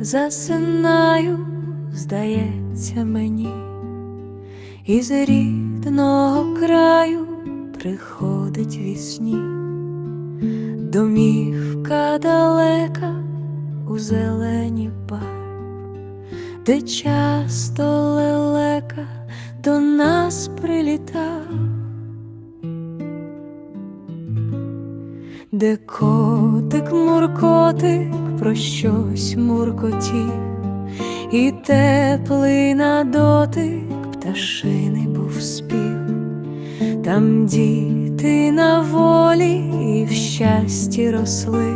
засинаю, здається мені, із рідного краю приходить вісні, домівка далека у зелені пар, де часто Де котик муркотик про щось муркотів, і теплий на дотик пташини був спів, там діти на волі і в щасті росли,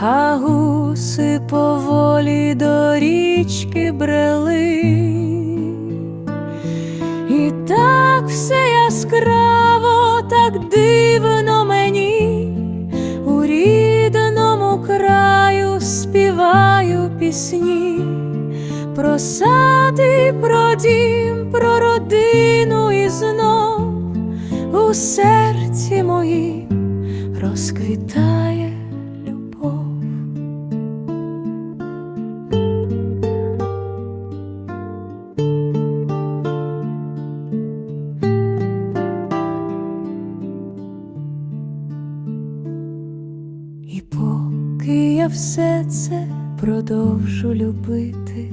а гуси поволі до річки брели. І так все яскраво, так дивно пісні, про сад про дім, про родину і знов у серці моїм розквітає любов. І поки я все це продовжу любити,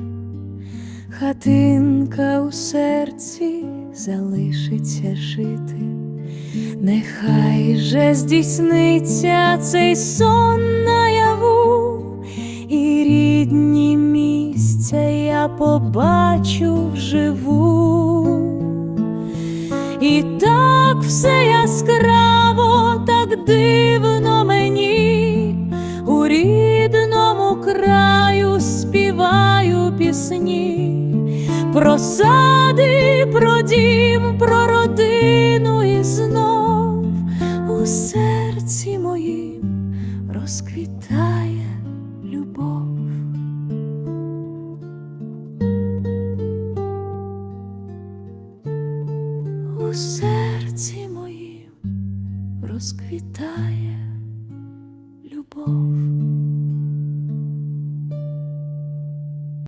хатинка у серці залишиться жити, нехай же здійсниться цей сон наяву, і рідні місця я побачу вживу. І так все яскраво, так дивно пісні, про сади, про дім, про родину і знов у серці моїм розквітає любов. у серці моїм розквітає любов.